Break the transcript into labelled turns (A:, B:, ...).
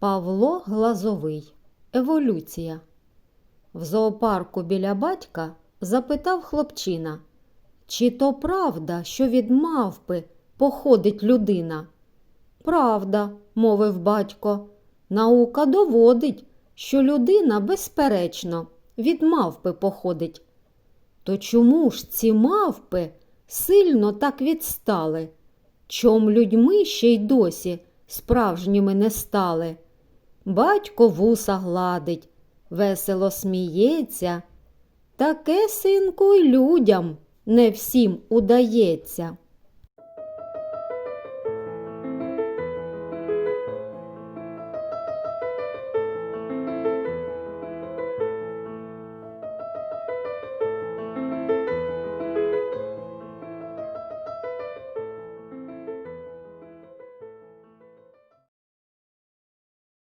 A: Павло Глазовий. Еволюція. В зоопарку біля батька запитав хлопчина, чи то правда, що від мавпи походить людина? Правда, мовив батько, наука доводить, що людина, безперечно, від мавпи походить. То чому ж ці мавпи сильно так відстали? Чом людьми ще й досі справжніми не стали? Батько вуса гладить, весело сміється. Таке, синку, й людям не всім удається.